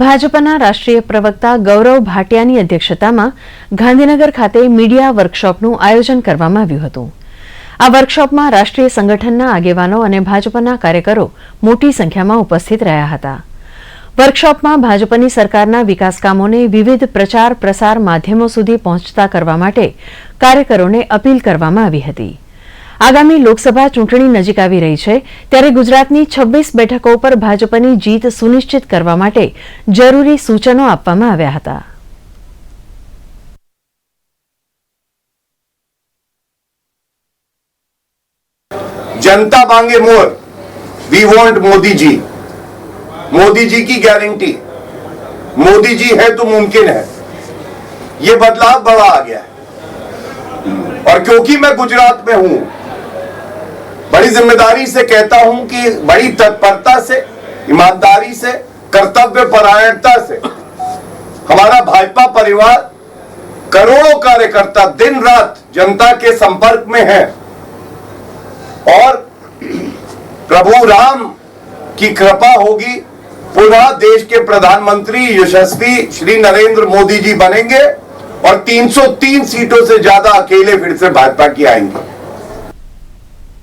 ભાજપના રાષ્ટ્રીય પ્રવક્તા ગૌરવ ભાટિયાની અધ્યક્ષતામાં ગાંધીનગર ખાતે મીડિયા વર્કશોપનું આયોજન કરવામાં આવ્યું હતું. આ વર્કશોપમાં રાષ્ટ્રીય સંગઠનના આગેવાનો અને ભાજપના કાર્યકરો મોટી સંખ્યામાં ઉપસ્થિત રહ્યા હતા. વર્કશોપમાં ભાજપની સરકારના વિકાસ કામોને વિવિધ પ્રચાર પ્રસાર માધ્યમો સુધી પહોંચતા કરવા માટે કાર્યકરોને અપીલ કરવામાં આવી હતી. આગામી લોકસભા ચૂંટણી નજીક આવી રહી છે ત્યારે ગુજરાતની છવ્વીસ બેઠકો પર ભાજપની જીત સુનિશ્ચિત કરવા માટે જરૂરી સૂચનો આપવામાં આવ્યા હતા जनता मांगे more we want Modi ji Modi ji की गारंटी मोदी जी है तो मुमकिन है ये बदलाव बड़ा आ गया है और क्योंकि मैं गुजरात में हूं बड़ी ज़िम्मेदारी से कहता हूँ कि बड़ी तत्परता से, ईमानदारी से, कर्तव्य परायणता से हमारा भाजपा परिवार करोड़ों कार्यकर्ता दिन रात जनता के संपर्क में है। और प्रभु राम की कृपा होगी पुनः देश के प्रधानमंत्री यशस्वी श्री नरेंद्र मोदी जी बनेंगे और 303 सीटों से ज़्यादा अकेले फिर से भाजपा की आएँगे।